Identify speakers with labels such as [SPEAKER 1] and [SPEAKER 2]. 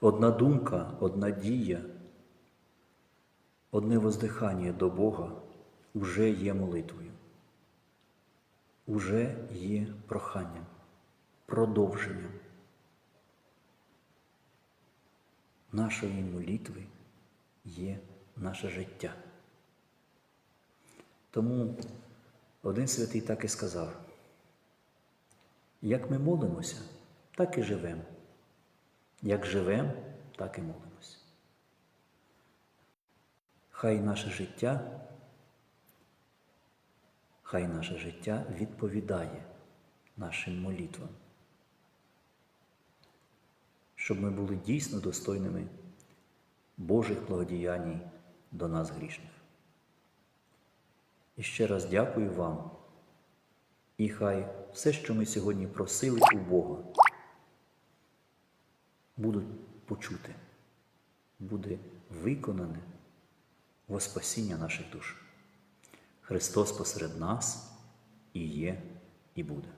[SPEAKER 1] Одна думка, одна дія, одне воздихання до Бога уже є молитвою, уже є проханням, продовженням нашої молитви є наше життя. Тому один святий так і сказав: як ми молимося, так і живемо. Як живемо, так і молимося. Хай наше життя, хай наше життя відповідає нашим молитвам, щоб ми були дійсно достойними Божих благодіянь до нас грішних. І ще раз дякую вам. І хай все, що ми сьогодні просили у Бога, будуть почути, буде виконане во спасіння наших душ. Христос посеред нас і є, і буде.